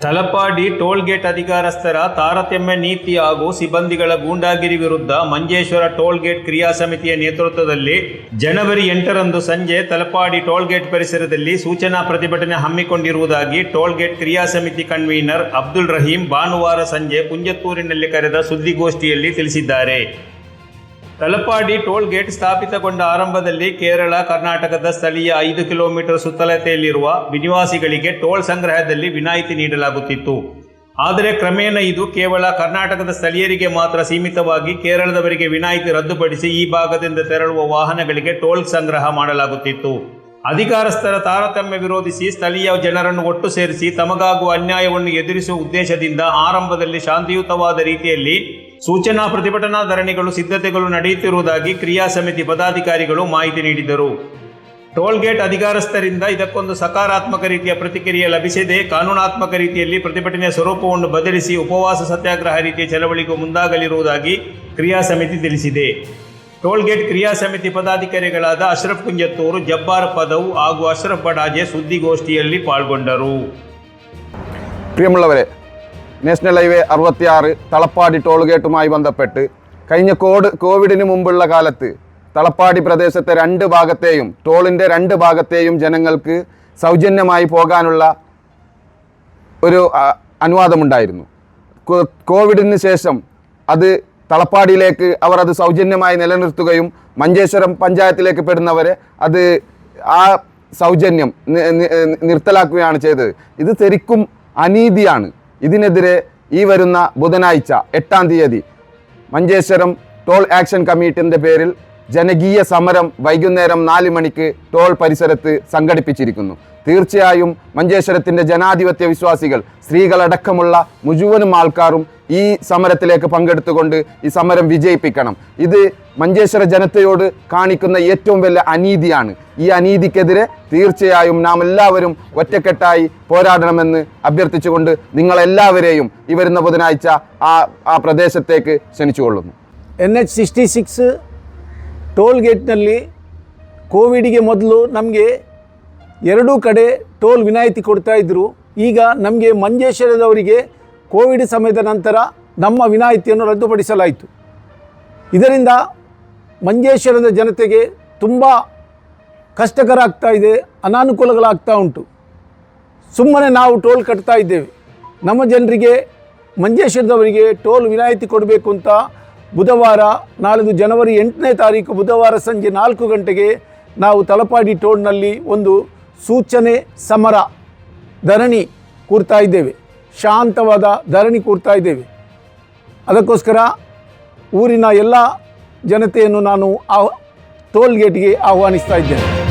Talapady toll gate ಅಧಿಕಾರಸ್ಥರ ತಾರತಮ್ಯ ನೀತಿ ಹಾಗೂ ಸಿಬ್ಬಂದಿಗಳ ಗೂಂಡಾಗಿರಿ ವಿರುದ್ಧ ಮಂಜೇಶ್ವರ ಟೋಲ್ಗೇಟ್ ಕ್ರಿಯಾ ಸಮಿತಿಯ ನೇತೃತ್ವದಲ್ಲಿ ಜನವರಿ ಎಂಟರಂದು ಸಂಜೆ ತಲಪಾಡಿ ಟೋಲ್ಗೇಟ್ ಪರಿಸರದಲ್ಲಿ ಸೂಚನಾ ಪ್ರತಿಭಟನೆ ಹಮ್ಮಿಕೊಂಡಿರುವುದಾಗಿ ಟೋಲ್ಗೇಟ್ ಕ್ರಿಯಾ ಸಮಿತಿ ಕನ್ವೀನರ್ ಅಬ್ದುಲ್ ರಹೀಂ ಭಾನುವಾರ ಸಂಜೆ ಕುಂಜತ್ತೂರಿನಲ್ಲಿ ಕರೆದ ಸುದ್ದಿಗೋಷ್ಠಿಯಲ್ಲಿ ತಿಳಿಸಿದ್ದಾರೆ. ತಲಪಾಡಿ ಟೋಲ್ ಗೇಟ್ ಸ್ಥಾಪಿತಗೊಂಡ ಆರಂಭದಲ್ಲಿ ಕೇರಳ, ಕರ್ನಾಟಕದ ಸ್ಥಳೀಯ ಐದು ಕಿಲೋಮೀಟರ್ ಸುತ್ತಲತೆಯಲ್ಲಿರುವ ವಿನಿವಾಸಿಗಳಿಗೆ ಟೋಲ್ ಸಂಗ್ರಹದಲ್ಲಿ ವಿನಾಯಿತಿ ನೀಡಲಾಗುತ್ತಿತ್ತು. ಆದರೆ ಕ್ರಮೇಣ ಇದು ಕೇವಲ ಕರ್ನಾಟಕದ ಸ್ಥಳೀಯರಿಗೆ ಮಾತ್ರ ಸೀಮಿತವಾಗಿ ಕೇರಳದವರಿಗೆ ವಿನಾಯಿತಿ ರದ್ದುಪಡಿಸಿ ಈ ಭಾಗದಿಂದ ತೆರಳುವ ವಾಹನಗಳಿಗೆ ಟೋಲ್ ಸಂಗ್ರಹ ಮಾಡಲಾಗುತ್ತಿತ್ತು. ಅಧಿಕಾರಸ್ಥರ ತಾರತಮ್ಯ ವಿರೋಧಿಸಿ ಸ್ಥಳೀಯ ಜನರನ್ನು ಒಟ್ಟು ಸೇರಿಸಿ ತಮಗಾಗುವ ಅನ್ಯಾಯವನ್ನು ಎದುರಿಸುವ ಉದ್ದೇಶದಿಂದ ಆರಂಭದಲ್ಲಿ ಶಾಂತಿಯುತವಾದ ರೀತಿಯಲ್ಲಿ ಸೂಚನಾ ಪ್ರತಿಭಟನಾ ಧರಣಿಗಳು ಸಿದ್ಧತೆಗಳು ನಡೆಯುತ್ತಿರುವುದಾಗಿ ಕ್ರಿಯಾ ಸಮಿತಿ ಪದಾಧಿಕಾರಿಗಳು ಮಾಹಿತಿ ನೀಡಿದರು. ಟೋಲ್ಗೇಟ್ ಅಧಿಕಾರಸ್ಥರಿಂದ ಇದಕ್ಕೊಂದು ಸಕಾರಾತ್ಮಕ ರೀತಿಯ ಪ್ರತಿಕ್ರಿಯೆ ಲಭಿಸಿದೆ ಕಾನೂನಾತ್ಮಕ ರೀತಿಯಲ್ಲಿ ಪ್ರತಿಭಟನೆಯ ಸ್ವರೂಪವನ್ನು ಬದಲಿಸಿ ಉಪವಾಸ ಸತ್ಯಾಗ್ರಹ ರೀತಿಯ ಚಳವಳಿಗೂ ಮುಂದಾಗಲಿರುವುದಾಗಿ ಕ್ರಿಯಾ ಸಮಿತಿ ತಿಳಿಸಿದೆ. ಟೋಲ್ ಗೇಟ್ ಕ್ರಿಯಾ ಸಮಿತಿ ಪದಾಧಿಕಾರಿಗಳಾದ ಅಶ್ರಫ್ ಕುಂಜತ್ತೂರು ಜಬ್ಬಾರ್ ಪದವು ಹಾಗೂ ಅಶ್ರಫ್ ಬಡಾಜೆ ಸುದ್ದಿಗೋಷ್ಠಿಯಲ್ಲಿ ಪಾಲ್ಗೊಂಡರು പ്രിയമുള്ളവരെ നാഷണൽ ഹൈവേ അറുപത്തിയാറ് തളപ്പാടി ടോൾ ഗേറ്റുമായി ബന്ധപ്പെട്ട് കഴിഞ്ഞ കോഡ് കോവിഡിന് മുമ്പുള്ള കാലത്ത് തളപ്പാടി പ്രദേശത്തെ രണ്ട് ഭാഗത്തെയും ടോളിൻ്റെ രണ്ട് ഭാഗത്തെയും ജനങ്ങൾക്ക് സൗജന്യമായി പോകാനുള്ള ഒരു ആ, അനുവാദമുണ്ടായിരുന്നു കോ- കോവിഡിന് ശേഷം അത് തളപ്പാടിയിലേക്ക് അവർ അത് സൗജന്യമായി നിലനിർത്തുകയും മഞ്ചേശ്വരം പഞ്ചായത്തിലേക്ക് പെടുന്നവരെ അത് ആ സൗജന്യം നിർത്തലാക്കുകയാണ് ചെയ്തത്. ഇത് ശരിക്കും അനീതിയാണ്. ഇതിനെതിരെ ഈ വരുന്ന ബുധനാഴ്ച എട്ടാം തീയതി മഞ്ചേശ്വരം ടോൾ ആക്ഷൻ കമ്മിറ്റിന്റെ പേരിൽ ജനകീയ സമരം വൈകുന്നേരം നാല് മണിക്ക് ടോൾ പരിസരത്ത് സംഘടിപ്പിച്ചിരിക്കുന്നു. തീർച്ചയായും മഞ്ചേശ്വരത്തിന്റെ ജനാധിപത്യ വിശ്വാസികൾ സ്ത്രീകളടക്കമുള്ള മുഴുവനും ആൾക്കാരും ഈ സമരത്തിലേക്ക് പങ്കെടുത്തുകൊണ്ട് ഈ സമരം വിജയിപ്പിക്കണം ഇത് മഞ്ചേശ്വര ജനതയോട് കാണിക്കുന്ന ഏറ്റവും വലിയ അനീതിയാണ് ഈ അനീതിക്കെതിരെ തീർച്ചയായും നാം എല്ലാവരും ഒറ്റക്കെട്ടായി പോരാടണമെന്ന് അഭ്യർത്ഥിച്ചുകൊണ്ട് നിങ്ങളെല്ലാവരെയും ഈ വരുന്ന ബുധനാഴ്ച ആ ആ പ്രദേശത്തേക്ക് ക്ഷണിച്ചുകൊള്ളുന്നു N H sixty six toll ಗೇಟ್ನಲ್ಲಿ ಕೋವಿಡಿಗೆ ಮೊದಲು ನಮಗೆ ಎರಡೂ ಕಡೆ ಟೋಲ್ ವಿನಾಯಿತಿ ಕೊಡ್ತಾ ಇದ್ದರು ಈಗ ನಮಗೆ ಮಂಜೇಶ್ವರದವರಿಗೆ ಕೋವಿಡ್ ಸಮಯದ ನಂತರ ನಮ್ಮ ವಿನಾಯಿತಿಯನ್ನು ರದ್ದುಪಡಿಸಲಾಯಿತು. ಇದರಿಂದ ಮಂಜೇಶ್ವರದ ಜನತೆಗೆ ತುಂಬ ಕಷ್ಟಕರ ಆಗ್ತಾ ಇದೆ, ಅನಾನುಕೂಲಗಳಾಗ್ತಾ ಉಂಟು. ಸುಮ್ಮನೆ ನಾವು ಟೋಲ್ ಕಟ್ತಾ ಇದ್ದೇವೆ. ನಮ್ಮ ಜನರಿಗೆ, ಮಂಜೇಶ್ವರದವರಿಗೆ ಟೋಲ್ ವಿನಾಯಿತಿ ಕೊಡಬೇಕು ಅಂತ ಬುಧವಾರ ನಾಳಿದ್ದು ಜನವರಿ ಎಂಟನೇ ತಾರೀಕು ಬುಧವಾರ ಸಂಜೆ ನಾಲ್ಕು ಗಂಟೆಗೆ ನಾವು ತಲಪಾಡಿ ಟೋಲ್ನಲ್ಲಿ ಒಂದು ಸೂಚನೆ ಸಮರ ಧರಣಿ ಕೂರ್ತಾ ಇದ್ದೇವೆ. ಶಾಂತವಾದ ಧರಣಿ ಕೂರ್ತಾ ಇದ್ದೇವೆ. ಅದಕ್ಕೋಸ್ಕರ ಊರಿನ ಎಲ್ಲ ಜನತೆಯನ್ನು ನಾನು ಆ ಟೋಲ್ ಗೇಟ್ಗೆ ಆಹ್ವಾನಿಸ್ತಾ ಇದ್ದೇನೆ.